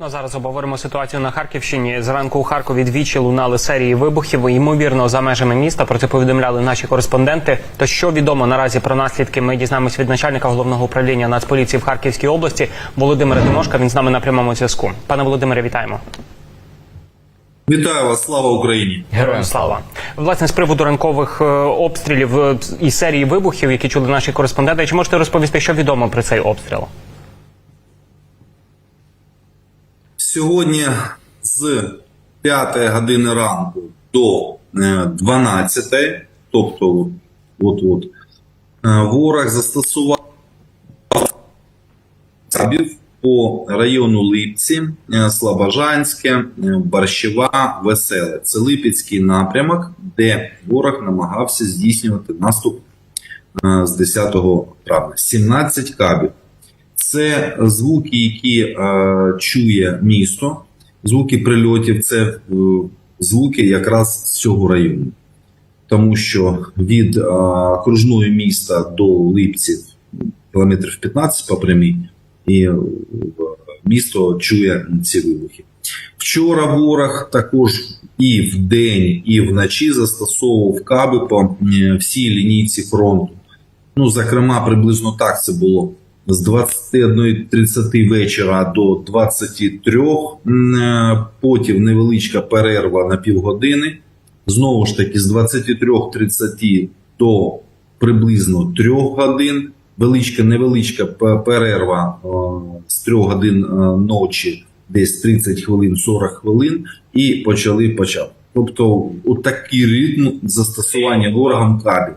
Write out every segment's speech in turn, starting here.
Ну, а зараз обговоримо ситуацію на Харківщині. Зранку у Харкові двічі лунали серії вибухів. Ймовірно, за межами міста про це повідомляли наші кореспонденти. То що відомо наразі про наслідки? Ми дізнаємось від начальника головного управління Нацполіції в Харківській області Володимира Тимошка. Він з нами на прямому зв'язку. Пане Володимире, вітаємо. Вітаю вас, слава Україні! Героям слава власне з приводу ранкових е, обстрілів е, і серії вибухів, які чули наші кореспонденти. Чи можете розповісти, що відомо про цей обстріл? Сьогодні з 5 години ранку до е, 12, тобто от, от, е, ворог застосував по району Липці, е, Слобожанське, е, Борщева, Веселе. Це Липецький напрямок, де ворог намагався здійснювати наступ е, з 10 травня. 17 кабів. Це звуки, які е, чує місто, звуки прильотів, це е, звуки якраз з цього району. Тому що від е, окружної міста до Липців кілометрів 15 по прямій, і е, місто чує ці вибухи. Вчора ворог також і вдень, і вночі застосовував каби по всій лінійці фронту. Ну, зокрема, приблизно так це було з 21.30 вечора до 23. Е, Потім невеличка перерва на півгодини. Знову ж таки, з 23.30 до приблизно 3 годин. Величка, невеличка перерва е, з 3 годин е, ночі, десь 30 хвилин, 40 хвилин, і почали почав. Тобто, от такий ритм застосування ворогом кабів.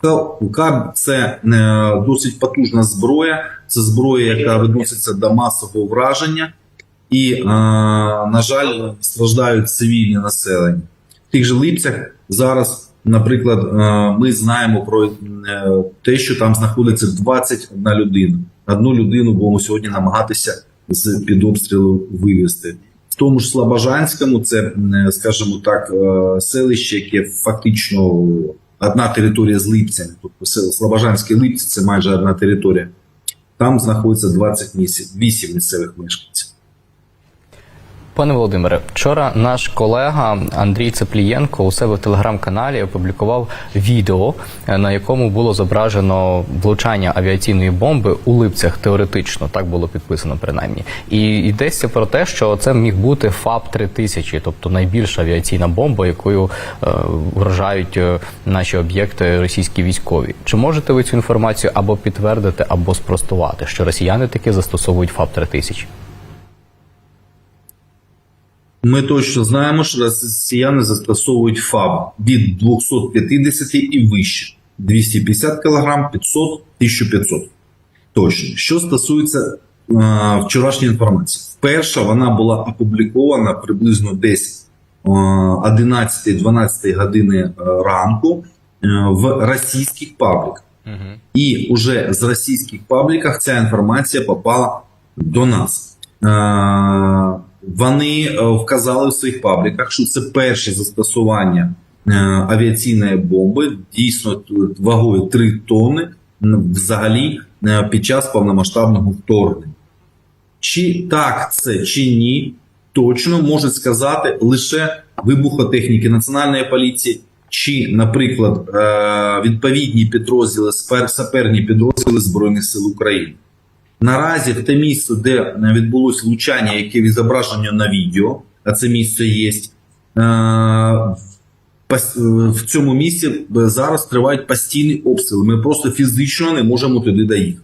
КАБ це е, досить потужна зброя. Це зброя, яка відноситься до масового враження, і, е, на жаль, страждають цивільні населення. В тих же липцях зараз, наприклад, е, ми знаємо про те, що там знаходиться 21 людина. Одну людину будемо сьогодні намагатися з під обстрілу вивести. В тому ж Слобожанському, це, скажімо так, селище, яке фактично одна територія з липцями. Тобто село Слобожанське Липці це майже одна територія. Там знаходиться 28 місцевих мешканців. Пане Володимире, вчора наш колега Андрій Цеплієнко у себе в телеграм-каналі опублікував відео, е, на якому було зображено влучання авіаційної бомби у липцях. Теоретично так було підписано, принаймні. І йдеться про те, що це міг бути ФАП 3000 тобто найбільша авіаційна бомба, якою е, вражають е, наші об'єкти російські військові. Чи можете ви цю інформацію або підтвердити, або спростувати, що росіяни таки застосовують ФАП 3000 Ми точно знаємо, що росіяни застосовують ФАБ від 250 і вище. 250 кг, 500, 1500. Точно. Що стосується е, вчорашньої інформації, вперше вона була опублікована приблизно десь е, 11-12 години е, ранку е, в російських пабліках. І вже з російських пабліках ця інформація попала до нас. Е, Вони е, вказали в своїх пабліках, що це перше застосування е, авіаційної бомби, дійсно вагою 3 тонни взагалі е, під час повномасштабного вторгнення. Чи так це, чи ні, точно можуть сказати лише вибухотехніки Національної поліції, чи, наприклад, відповідні підрозділи, саперні підрозділи Збройних сил України. Наразі в те місце, де відбулось влучання, яке відзображено на відео, а це місце є, е, в цьому місці зараз тривають постійні обстріли. Ми просто фізично не можемо туди доїхати.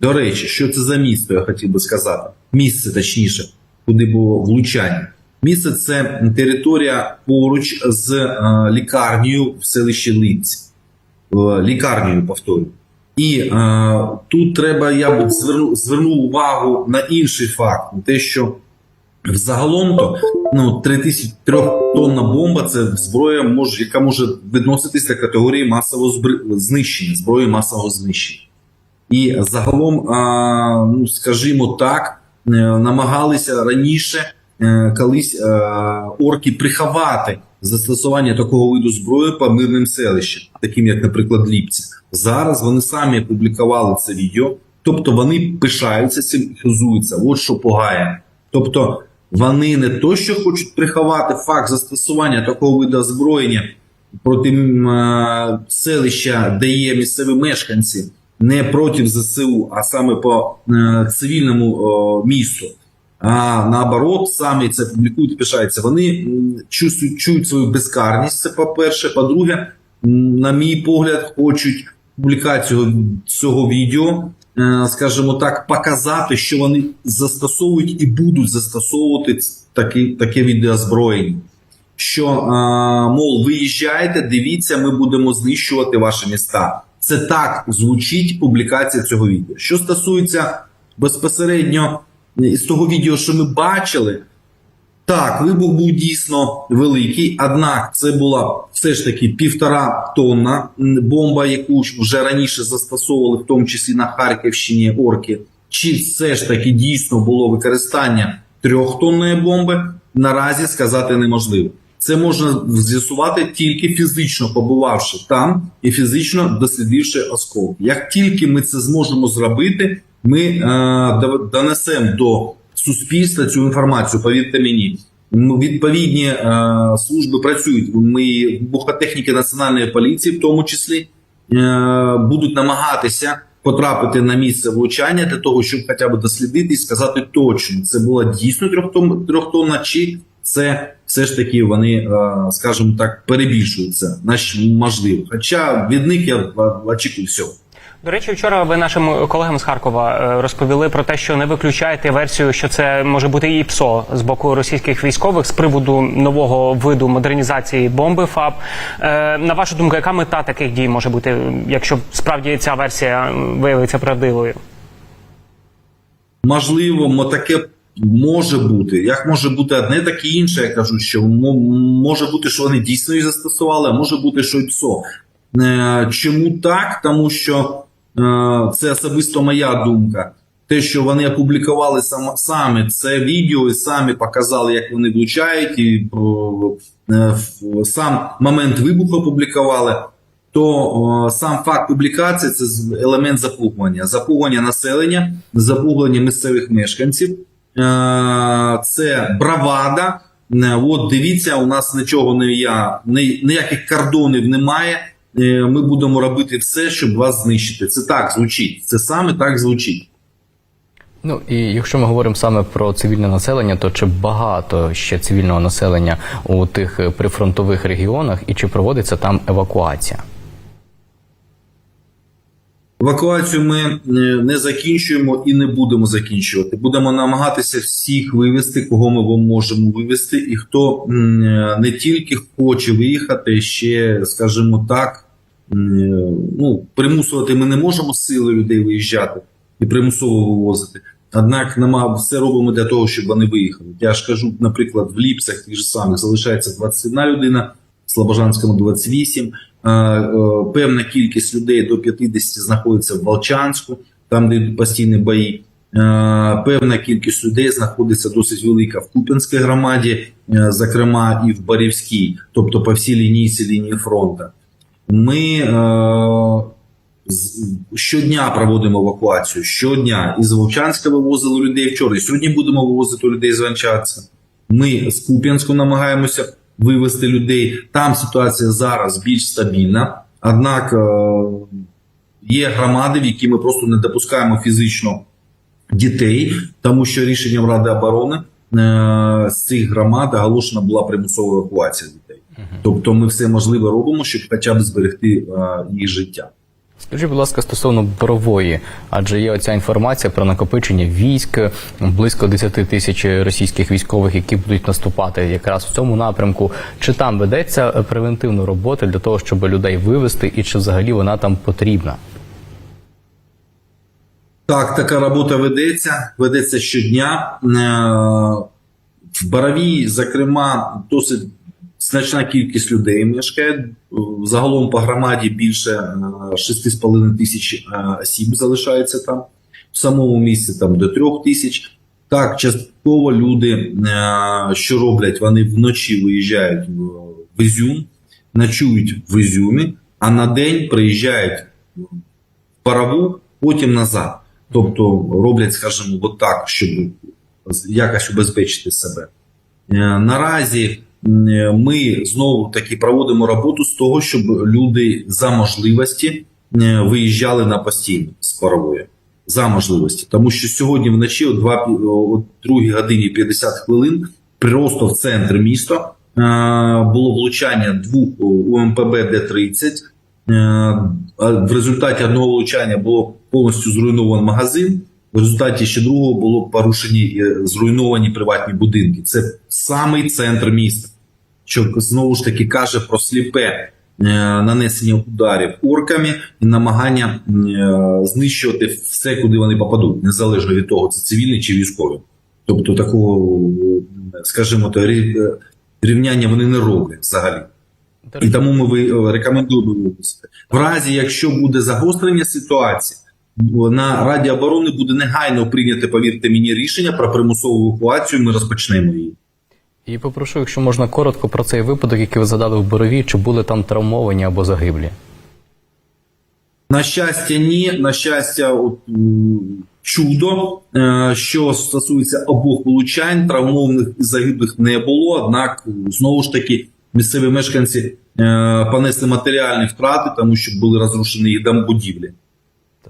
До речі, що це за місто, я хотів би сказати. Місце, точніше, куди було влучання. Місце це територія поруч з е, лікарнею в селищі Липці. Е, лікарнею, повторюю. І е, тут треба, я б звернув, звернув увагу на інший факт: те, що взагалом то ну, 3003 тонна бомба це зброя, може, яка може відноситись до категорії масового збри- знищення, зброї масового знищення. І загалом, а, ну, скажімо так, е, намагалися раніше е, колись е, орки приховати застосування такого виду зброї по мирним селищам, таким як, наприклад, Ліпці. Зараз вони самі опублікували це відео, тобто вони пишаються цим, хизуються. От що погає Тобто вони не то, що хочуть приховати факт застосування такого виду озброєння проти е, селища, де є місцеві мешканці, не проти ЗСУ, а саме по е, цивільному місту. А наоборот, самі це публікують і пишаються. Вони чувствують, чують свою безкарність. Це по-перше. По-друге, на мій погляд, хочуть публікацію цього відео, е, скажімо так, показати, що вони застосовують і будуть застосовувати такі, таке відеозброєння. Що, е, мов, виїжджайте, дивіться, ми будемо знищувати ваші міста. Це так звучить публікація цього відео. Що стосується безпосередньо з того відео, що ми бачили, так, вибух був дійсно великий, однак це була все ж таки півтора тонна бомба, яку вже раніше застосовували, в тому числі на Харківщині орки. Чи все ж таки дійсно було використання трьохтонної бомби, наразі сказати неможливо. Це можна з'ясувати тільки фізично побувавши там і фізично дослідивши осколки. Як тільки ми це зможемо зробити, ми е, донесемо до суспільства цю інформацію. Повірте мені, відповідні е, служби працюють. Ми вибухотехніки національної поліції, в тому числі, е, будуть намагатися потрапити на місце влучання для того, щоб хоча б дослідити і сказати точно, це була дійсно трьохтон- трьохтонна, чи це все ж таки вони, е, скажімо так, перебільшують це, наш можливо. Хоча від них я е, очікую всього. До речі, вчора ви нашим колегам з Харкова е, розповіли про те, що не виключаєте версію, що це може бути і ПСО з боку російських військових з приводу нового виду модернізації бомби ФАБ. Е, На вашу думку, яка мета таких дій може бути, якщо справді ця версія виявиться правдивою? Можливо, таке може бути. Як може бути одне, так і інше. Я кажу, що може бути, що вони дійсно її застосували, а може бути, що й ПСО. Е, Чому так? Тому що це особисто моя думка. Те, що вони опублікували сам, самі це відео і самі показали, як вони влучають, і е, в- сам момент вибуху опублікували, то сам факт публікації це елемент запугування. Запугування населення, запугування місцевих мешканців. Е, Це бравада. Е, От дивіться, у нас нічого не я, ні- ніяких кордонів немає. Е, Ми будемо робити все, щоб вас знищити. Це так звучить. Це саме так звучить. Ну і якщо ми говоримо саме про цивільне населення, то чи багато ще цивільного населення у тих е, прифронтових регіонах, і чи проводиться там евакуація? Евакуацію ми е, не закінчуємо і не будемо закінчувати. Будемо намагатися всіх вивезти, кого ми можемо вивезти, і хто не тільки хоче виїхати, ще, скажімо так, ну, примусувати ми не можемо силою людей виїжджати і примусово вивозити. Однак нема все робимо для того, щоб вони виїхали. Я ж кажу, наприклад, в Ліпсах тих же самих залишається 21 людина, в Слобожанському 28. Е, е, Певна кількість людей до 50 знаходиться в Волчанську, там де йдуть постійні бої. Е, Певна кількість людей знаходиться досить велика в Куп'янській громаді, е, зокрема і в Барівській, тобто по всій лінійці лінії фронту. Ми е, щодня проводимо евакуацію. Щодня із Вовчанська вивозили людей вчора. І сьогодні будемо вивозити людей з Ванчанця. Ми з Куп'янську намагаємося вивезти людей. Там ситуація зараз більш стабільна. Однак е, є громади, в які ми просто не допускаємо фізично дітей, тому що рішенням Ради оборони з цих громад оголошена була примусова евакуація дітей. Тобто ми все можливе робимо, щоб хоча б зберегти е, їх життя. Скажіть, будь ласка, стосовно борової, адже є оця інформація про накопичення військ, близько 10 тисяч російських військових, які будуть наступати якраз в цьому напрямку. Чи там ведеться е, превентивна робота для того, щоб людей вивести, і чи взагалі вона там потрібна? Так, така робота ведеться, ведеться щодня. Е, В Боровій, зокрема, досить значна кількість людей мешкає. Е, Загалом по громаді більше е, 6,5 тисяч е, осіб залишається там. В самому місті там до 3 тисяч. Так, частково люди, е, що роблять, вони вночі виїжджають в Ізюм, ночують в Ізюмі, а на день приїжджають в Параву, потім назад. Тобто роблять, скажімо, от так, щоб якось убезпечити себе. Е, Наразі е, ми знову таки проводимо роботу з того, щоб люди за можливості е, виїжджали на постійно з парової. За можливості. Тому що сьогодні вночі о 2, о 2 годині 50 хвилин просто в центр міста було влучання двох УМПБ Д-30. Е, В результаті одного влучання було повністю зруйнований магазин. В результаті ще другого було порушені е, зруйновані приватні будинки. Це самий центр міста, що знову ж таки каже про сліпе е, нанесення ударів орками і намагання знищувати все, куди вони попадуть, незалежно від того, це цивільні чи військові. Тобто такого, скажімо, то рівняння вони не роблять взагалі. І тому ми рекомендуємо випустити. В разі, якщо буде загострення ситуації, на Раді оборони буде негайно прийняти, повірте мені, рішення про примусову евакуацію. Ми розпочнемо її. І попрошу, якщо можна коротко про цей випадок, який ви задали в Борові, чи були там травмовані або загиблі? На щастя, ні. На щастя, от, чудо. Е, Що стосується обох влучань, травмованих і загиблих не було. Однак, знову ж таки, місцеві мешканці е, понесли матеріальні втрати, тому що були розрушені їх домбудівлі.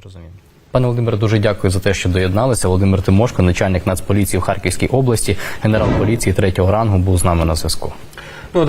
Розумію. Пане Володимире, дуже дякую за те, що доєдналися. Володимир Тимошко, начальник Нацполіції в Харківській області, генерал поліції третього рангу, був з нами на зв'язку. Ну,